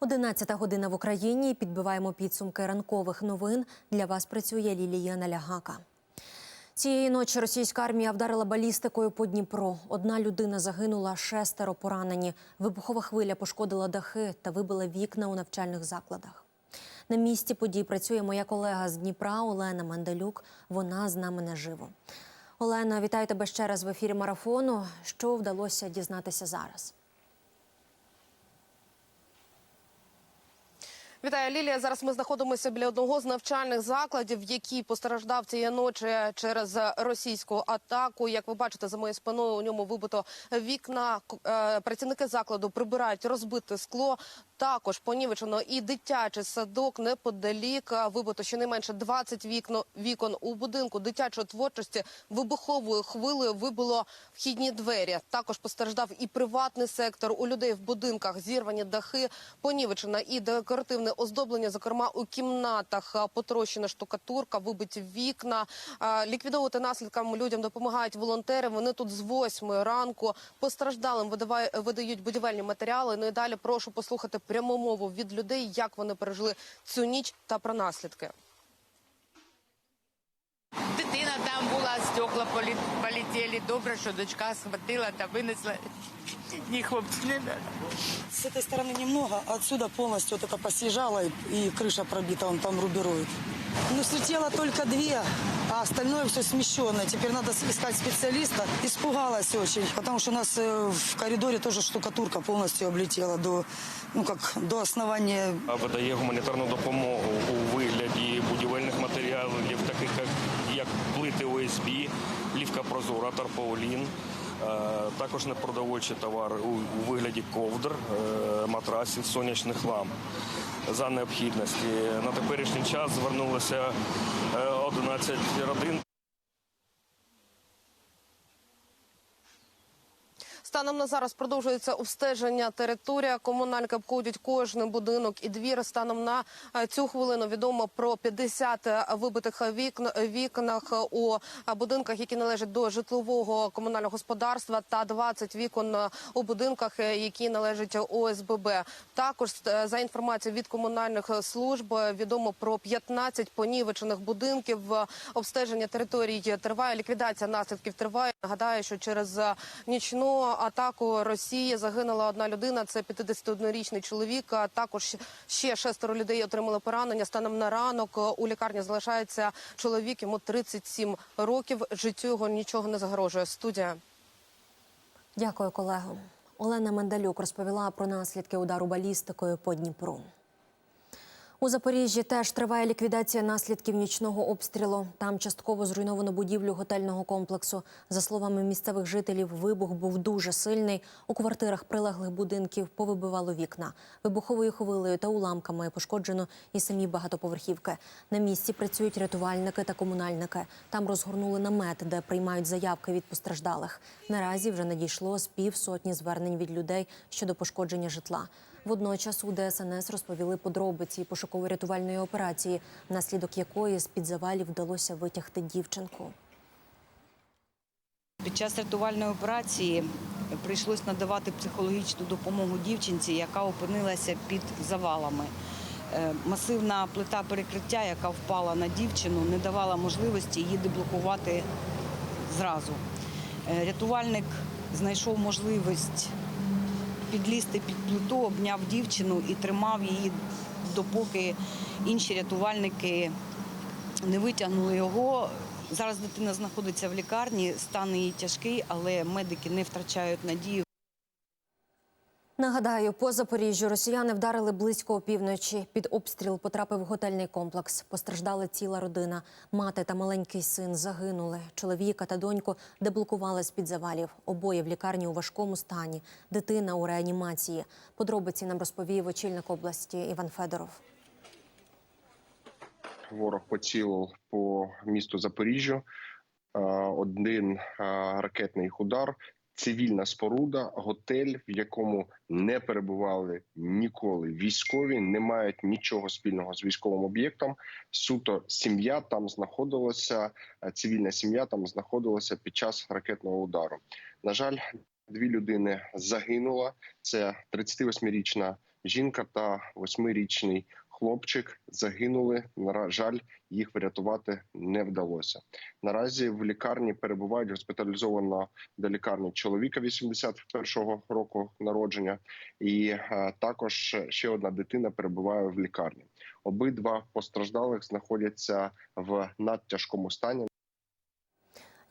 11 година в Україні. Підбиваємо підсумки ранкових новин. Для вас працює Лілія Налягака. Цієї ночі російська армія вдарила балістикою по Дніпро. Одна людина загинула, шестеро поранені. Вибухова хвиля пошкодила дахи та вибила вікна у навчальних закладах. На місці подій працює моя колега з Дніпра Олена Манделюк. Вона з нами наживо. Олена, вітаю тебе ще раз в ефірі марафону. Що вдалося дізнатися зараз? Вітаю, Лілія. Зараз ми знаходимося біля одного з навчальних закладів, який постраждав цієї ночі через російську атаку. Як ви бачите, за моєю спиною у ньому вибито вікна. Е, Працівники закладу прибирають розбите скло. Також понівечено і дитячий садок неподалік. Вибито щонайменше 20 вікно вікон у будинку дитячої творчості вибуховою хвилею вибило вхідні двері. Також постраждав і приватний сектор. У людей в будинках зірвані дахи, понівечена і декоративне оздоблення. Зокрема, у кімнатах потрощена штукатурка, вибиті вікна. Ліквідовувати наслідкам людям допомагають волонтери. Вони тут з восьми ранку постраждалим видають будівельні матеріали. Ну і далі прошу послухати пряму мову від людей, як вони пережили цю ніч та про наслідки. стекла полі- полетіли. Добре, що дочка схватила та винесла. Ні, хлопці не треба. С этой стороны немного, а отсюда полностью вот это посъезжало и, и крыша пробита, он там рубирует. Ну, слетело только две, а остальное все смещенное. Теперь надо с- искать специалиста. Испугалась очень, потому что у нас э, в коридоре тоже штукатурка полностью облетела до, ну, как, до основания видає гуманітарну допомогу у вигляді прозора, тарпаулін. Е, Також непродовольчі товари у, вигляді ковдр, е, матрасів, сонячних ламп. За необхідності на теперішній час звернулося е, 11 родин. Станом на зараз продовжується обстеження територія. Комунальники обходять кожний будинок і двір. Станом на е, цю хвилину відомо про 50 вибитих вікн вікнах у е, будинках, які належать до житлового комунального господарства, та 20 вікон е, у будинках, е, які належать ОСББ. Також е, за інформацією від комунальних служб е, відомо про 15 понівечених будинків. Е, Обстеження територій триває. Ліквідація наслідків триває. Нагадаю, що через е, нічну атаку Росії загинула одна людина. Це 51-річний чоловік. Також ще шестеро людей отримали поранення. Станом на ранок е, у лікарні залишається чоловік. Йому 37 років. Життю його нічого не загрожує. Студія. Дякую, колего. Олена Мендалюк розповіла про наслідки удару балістикою по Дніпру. У Запоріжжі теж триває ліквідація наслідків нічного обстрілу. Там частково зруйновано будівлю готельного комплексу. За словами місцевих жителів, вибух був дуже сильний. У квартирах прилеглих будинків повибивало вікна. Вибуховою хвилею та уламками пошкоджено і самі багатоповерхівки. На місці працюють рятувальники та комунальники. Там розгорнули намет, де приймають заявки від постраждалих. Наразі вже надійшло з півсотні звернень від людей щодо пошкодження житла. Водночас у ДСНС розповіли подробиці пошуково-рятувальної операції, внаслідок якої з-під завалів вдалося витягти дівчинку. Під час рятувальної операції прийшлось надавати психологічну допомогу дівчинці, яка опинилася під завалами. Е, Масивна плита перекриття, яка впала на дівчину, не давала можливості її деблокувати зразу. Е, Рятувальник знайшов можливість підлізти під плиту, обняв дівчину і тримав її, допоки інші рятувальники не витягнули його. Зараз дитина знаходиться в лікарні, стан її тяжкий, але медики не втрачають надію. Нагадаю, по Запоріжжю росіяни вдарили близько опівночі. Під обстріл потрапив готельний комплекс. Постраждала ціла родина. Мати та маленький син загинули. Чоловіка та доньку деблокували з-під завалів. Обоє в лікарні у важкому стані. Дитина у реанімації. Подробиці нам розповів очільник області Іван Федоров. Ворог поцілив по місту Запоріжжю. Е, Один е, ракетний удар, цивільна споруда, готель, в якому не перебували ніколи військові, не мають нічого спільного з військовим об'єктом. Суто сім'я там знаходилася, е, цивільна сім'я там знаходилася під час ракетного удару. На жаль, дві людини загинула. Це 38-річна Жінка та восьмирічний хлопчик загинули. На жаль, їх врятувати не вдалося. Наразі в лікарні перебувають госпіталізовано до лікарні чоловіка 81-го року народження, і е, також ще одна дитина перебуває в лікарні. Обидва постраждалих знаходяться в надтяжкому стані.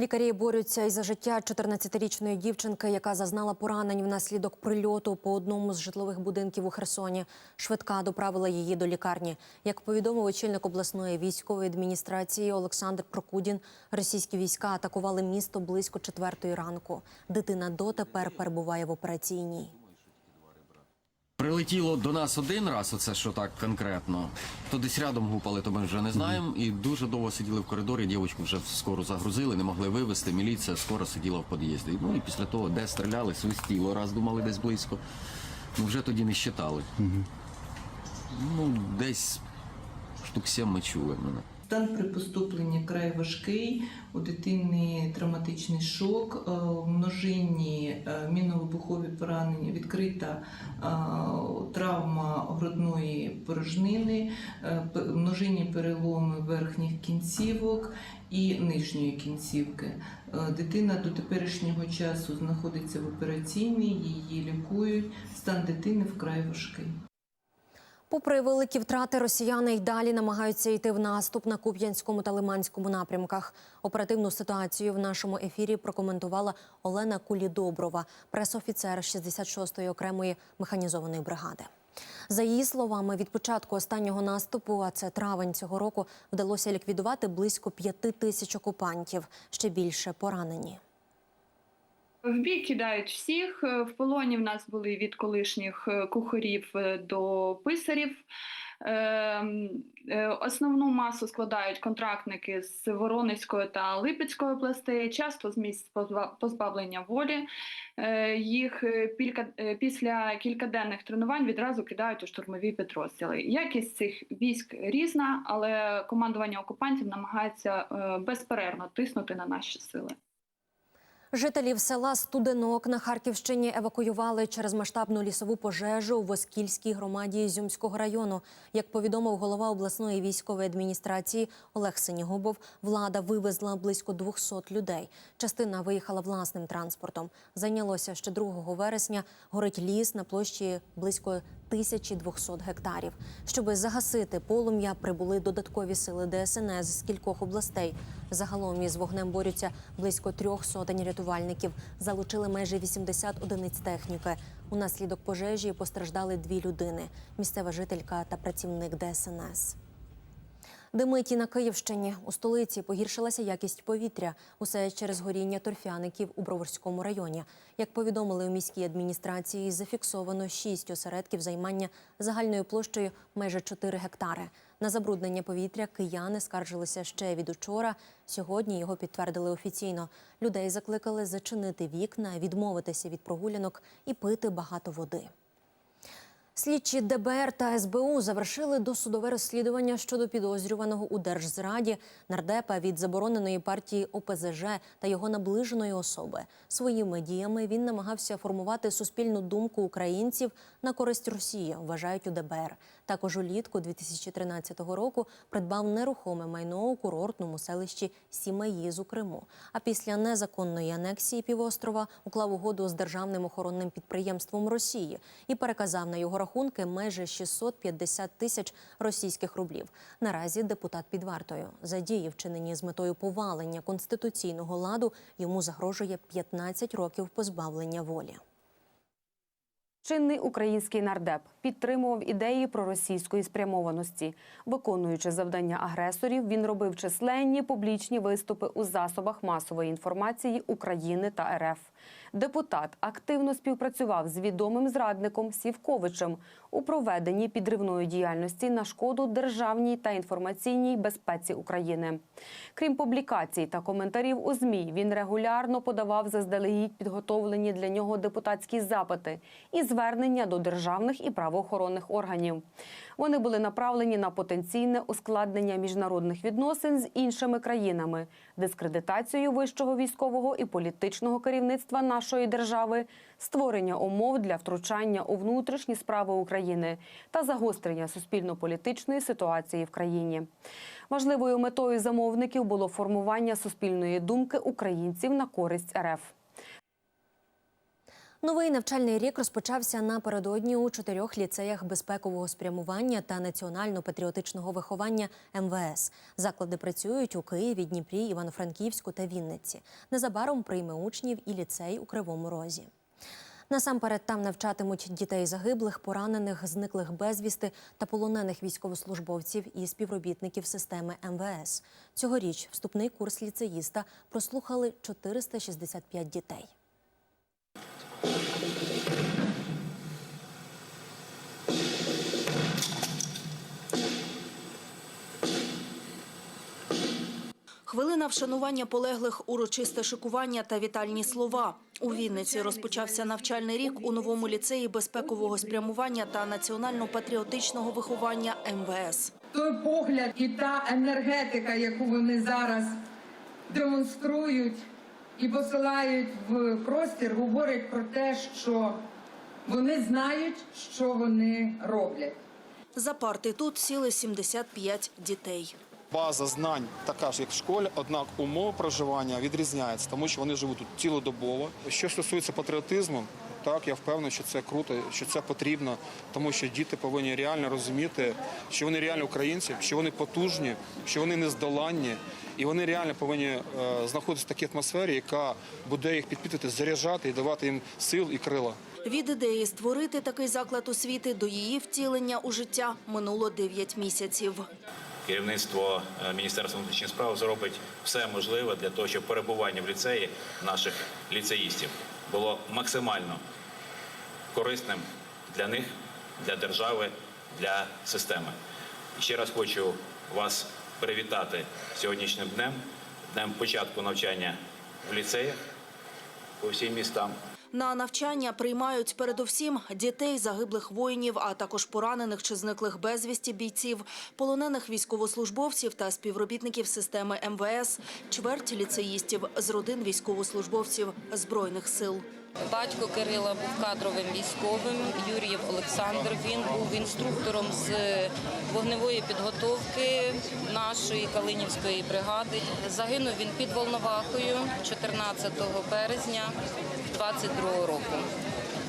Лікарі борються і за життя 14-річної дівчинки, яка зазнала поранень внаслідок прильоту по одному з житлових будинків у Херсоні. Швидка доправила її до лікарні. Як повідомив очільник обласної військової адміністрації Олександр Прокудін, російські війська атакували місто близько четвертої ранку. Дитина дотепер перебуває в операційній. Прилетіло до нас один раз, оце що так конкретно. То десь рядом гупали, то ми вже не знаємо. І дуже довго сиділи в коридорі. Дівчинку вже скоро загрузили, не могли вивезти. Міліція скоро сиділа в під'їзді. Ну і після того, де стріляли, свистіло, раз думали десь близько. Ну вже тоді не щитали. Ну, десь штук сім ми чули мене. Стан при поступленні край важкий, у дитини травматичний шок, е, множинні е, мінно-вибухові поранення, відкрита е, травма грудної порожнини, множинні переломи верхніх кінцівок і нижньої кінцівки. Дитина до теперішнього часу знаходиться в операційній, її лікують. Стан дитини вкрай важкий. Попри великі втрати, росіяни й далі намагаються йти в наступ на Куп'янському та Лиманському напрямках. Оперативну ситуацію в нашому ефірі прокоментувала Олена Кулідоброва, пресофіцер 66-ї окремої механізованої бригади. За її словами, від початку останнього наступу, а це травень цього року, вдалося ліквідувати близько п'яти тисяч окупантів. Ще більше поранені. В бій кидають всіх. Е, В полоні в нас були від колишніх е, кухарів е, до писарів. Ем, Основну масу складають контрактники з Воронезької та Липецької областей, часто з місць позбавлення волі. Їх після кількаденних тренувань відразу кидають у штурмові підрозділи. Якість цих військ різна, але командування окупантів намагається безперервно тиснути на наші сили. Жителів села Студенок на Харківщині евакуювали через масштабну лісову пожежу в Оскільській громаді Ізюмського району. Як повідомив голова обласної військової адміністрації Олег Синігубов, влада вивезла близько 200 людей. Частина виїхала власним транспортом. Зайнялося ще 2 вересня. Горить ліс на площі близько 1200 гектарів. Щоби загасити полум'я, прибули додаткові сили ДСНС з кількох областей. Загалом із вогнем борються близько трьох сотень рятувальників. Залучили майже 80 одиниць техніки. Унаслідок пожежі постраждали дві людини: місцева жителька та працівник ДСНС. Димить і на Київщині. У столиці погіршилася якість повітря. Усе через горіння торфяників у Броварському районі. Як повідомили у міській адміністрації, зафіксовано шість осередків займання загальною площею майже 4 гектари. На забруднення повітря кияни скаржилися ще від учора. Сьогодні його підтвердили офіційно. Людей закликали зачинити вікна, відмовитися від прогулянок і пити багато води. Слідчі ДБР та СБУ завершили досудове розслідування щодо підозрюваного у держзраді нардепа від забороненої партії ОПЗЖ та його наближеної особи. Своїми діями він намагався формувати суспільну думку українців на користь Росії, вважають у ДБР. Також улітку 2013 року придбав нерухоме майно у курортному селищі Сімеїз у Криму. А після незаконної анексії півострова уклав угоду з державним охоронним підприємством Росії і переказав на його рахунки майже 650 тисяч російських рублів. Наразі депутат під вартою за дії, вчинені з метою повалення конституційного ладу, йому загрожує 15 років позбавлення волі. Чинний український нардеп підтримував ідеї проросійської спрямованості. Виконуючи завдання агресорів, він робив численні публічні виступи у засобах масової інформації України та РФ. Депутат активно співпрацював з відомим зрадником Сівковичем у проведенні підривної діяльності на шкоду державній та інформаційній безпеці України. Крім публікацій та коментарів у ЗМІ, він регулярно подавав заздалегідь підготовлені для нього депутатські запити із звернення до державних і правоохоронних органів. Вони були направлені на потенційне ускладнення міжнародних відносин з іншими країнами, дискредитацію вищого військового і політичного керівництва нашої держави, створення умов для втручання у внутрішні справи України та загострення суспільно-політичної ситуації в країні. Важливою метою замовників було формування суспільної думки українців на користь РФ. Новий навчальний рік розпочався напередодні у чотирьох ліцеях безпекового спрямування та національно-патріотичного виховання МВС. Заклади працюють у Києві, Дніпрі, Івано-Франківську та Вінниці. Незабаром прийме учнів і ліцей у Кривому Розі. Насамперед там навчатимуть дітей загиблих, поранених, зниклих безвісти та полонених військовослужбовців і співробітників системи МВС. Цьогоріч вступний курс ліцеїста прослухали 465 дітей. Хвилина вшанування полеглих, урочисте шикування та вітальні слова. У Вінниці розпочався навчальний рік у новому ліцеї безпекового спрямування та національно-патріотичного виховання МВС. той погляд і та енергетика, яку вони зараз демонструють і посилають в простір, говорять про те, що вони знають, що вони роблять. За парти тут сіли 75 дітей. База знань така ж, як в школі, однак умови проживання відрізняються, тому що вони живуть тут цілодобово. Що стосується патріотизму, так я впевнений, що це круто, що це потрібно, тому що діти повинні реально розуміти, що вони реально українці, що вони потужні, що вони нездоланні, і вони реально повинні е, знаходитися в такій атмосфері, яка буде їх підпитувати, заряджати і давати їм сил і крила. Від ідеї створити такий заклад освіти до її втілення у життя минуло 9 місяців. Керівництво е, Міністерства внутрішніх справ зробить все можливе для того, щоб перебування в ліцеї наших ліцеїстів було максимально корисним для них, для держави, для системи. Ще раз хочу вас привітати сьогоднішнім днем, днем початку навчання в ліцеях по всім містам. На навчання приймають передусім дітей загиблих воїнів, а також поранених чи зниклих безвісті бійців, полонених військовослужбовців та співробітників системи МВС, чверть ліцеїстів з родин військовослужбовців збройних сил. Батько Кирила був кадровим військовим, Юрієв Олександр. Він був інструктором з вогневої підготовки нашої Калинівської бригади. Загинув він під Волновахою 14 березня 22 року,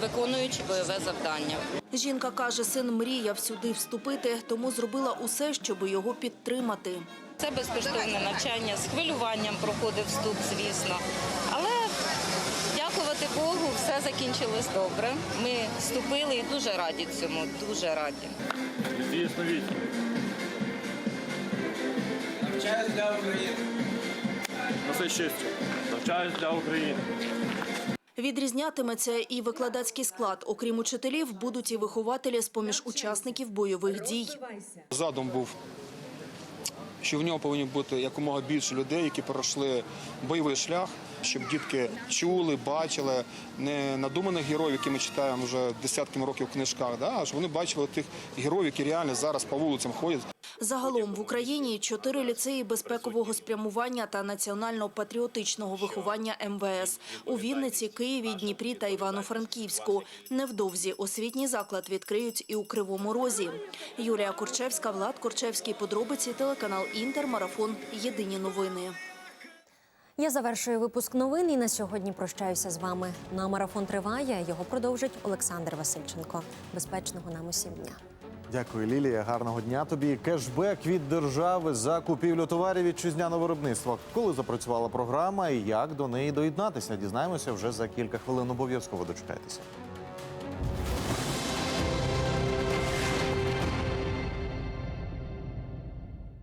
виконуючи бойове завдання. Жінка каже, син мріяв сюди вступити, тому зробила усе, щоб його підтримати. Це безкоштовне навчання з хвилюванням проходив вступ, звісно. Але дякувати Богу, все закінчилось добре. Ми вступили і дуже раді цьому, дуже раді. Навчаюсь для України. На все щастя. Навчаюсь для України. Відрізнятиметься і викладацький склад. Окрім учителів, будуть і вихователі з-поміж учасників бойових дій. Задум був, що в ньому повинні бути якомога більше людей, які пройшли бойовий шлях, щоб дітки чули, бачили не надуманих героїв, які ми читаємо вже десятками років в книжках, да, а щоб вони бачили тих героїв, які реально зараз по вулицям ходять. Загалом в Україні чотири ліцеї безпекового спрямування та національно-патріотичного виховання МВС у Вінниці, Києві, Дніпрі та Івано-Франківську. Невдовзі освітній заклад відкриють і у Кривому Розі. Юлія Корчевська, Влад Корчевський. Подробиці телеканал Інтер. Марафон. Єдині новини. Я завершую випуск новин і на сьогодні прощаюся з вами. На марафон триває. Його продовжить Олександр Васильченко. Безпечного нам усім дня. Дякую, Лілія. Гарного дня тобі. Кешбек від держави за купівлю товарів вітчизняного виробництва. Коли запрацювала програма і як до неї доєднатися, дізнаємося вже за кілька хвилин. Обов'язково дочекайтеся.